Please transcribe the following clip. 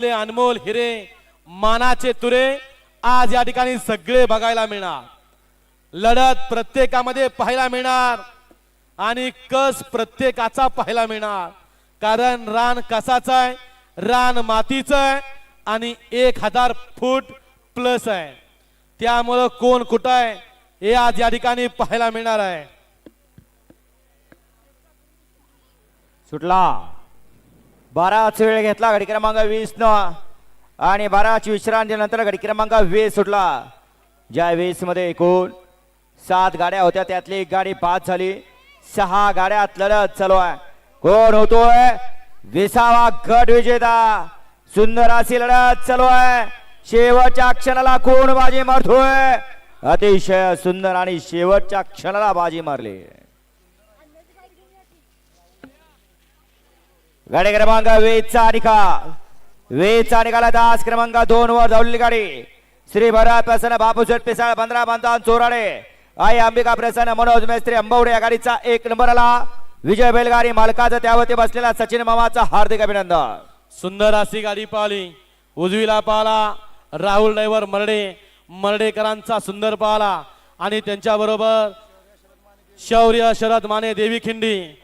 आपले अनमोल हिरे मानाचे तुरे आज या ठिकाणी सगळे बघायला मिळणार. लढत प्रत्येकामध्ये पाहायला मिळणार आणि कस प्रत्येकाचा पाहायला मिळणार. कारण रान कसाचं आहे रान मातीचं आहे आणि एक हजार फूट प्लस आहे. त्यामुळं कोण कुठं आहे हे आज या ठिकाणी पाहायला मिळणार आहे. सुटला. बाराच वेळ घेतला गाडी क्रमांक वीस न. आणि बाराची विश्रांतीनंतर गाडी क्रमांक वीस सुटला. ज्या वीसमध्ये एकूण सात गाड्या होत्या त्यातली एक गाडी पाच झाली. सहा गाड्यात लढत चालू आहे. कोण होतोय? विसावा गट विजेता. सुंदर अशी लढत चालू आहे. शेवटच्या क्षणाला कोण बाजी मारतोय? अतिशय सुंदर आणि शेवटच्या क्षणाला बाजी मारली. गाडी क्रमांक वेदचा निकाल. वेदचा निकाल तास क्रमांक दोन वर धावलेली गाडी. श्री भरत प्रसन्न बापू शेठ पिसाळ पंधरा बांधवान चोराडे. आई अंबिका प्रसन्न मनोज मेस्त्री अंबवडे या गाडीचा एक नंबर आला. विजय बैलगाडी मालकाचा त्यावरती बसलेला सचिन मामाचा हार्दिक अभिनंदन. सुंदर अशी गाडी पाहिली. उजवीला पाहला. राहुल ड्रायव्हर मरडे. मरडेकरांचा सुंदर पाहला. आणि त्यांच्या बरोबर शौर्य शरद माने देवी खिंडी.